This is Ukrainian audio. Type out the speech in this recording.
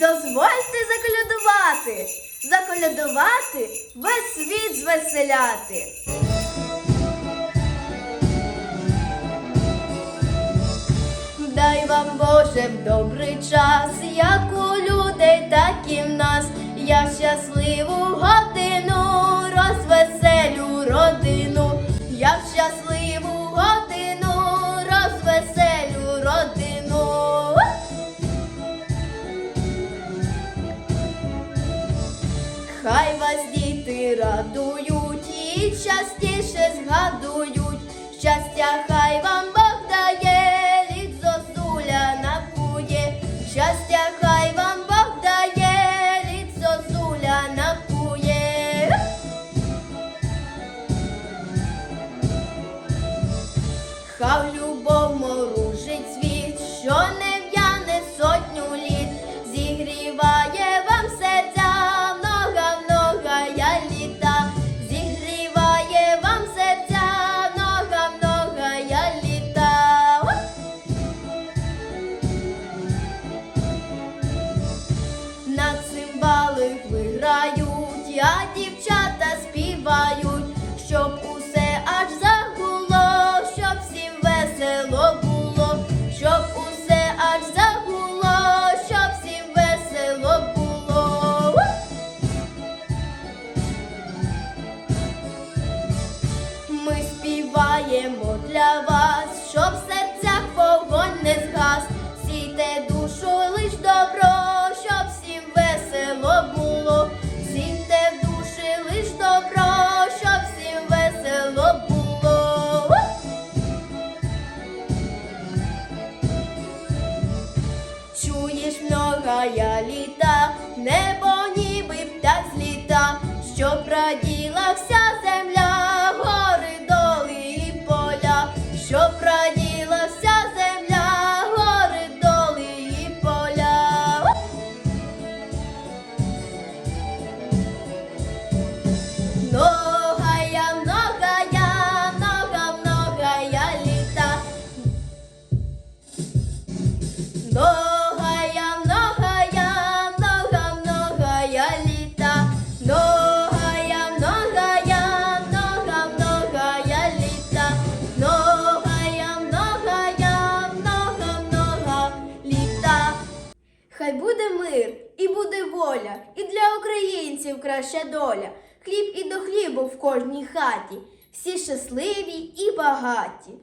Дозвольте заколядувати, заколядувати, весь світ звеселяти. Дай вам Боже в добрий час, як у людей, так і в нас. Я щасливу діти радують і частіше згадують. Щастя, хай вам Бог дає, лід зозуля накує. Щастя, хай вам Бог дає, лід зозуля накує. Хай любов моружить світ, що не співають, щоб усе аж загуло, щоб всім весело було, щоб усе аж загуло, щоб всім весело було. Ми співаємо для вас, Чуєш я літа, небо ніби птах зліта, що раділа вся земля, Хай буде мир і буде воля, і для українців краща доля. Хліб і до хлібу в кожній хаті, всі щасливі і багаті.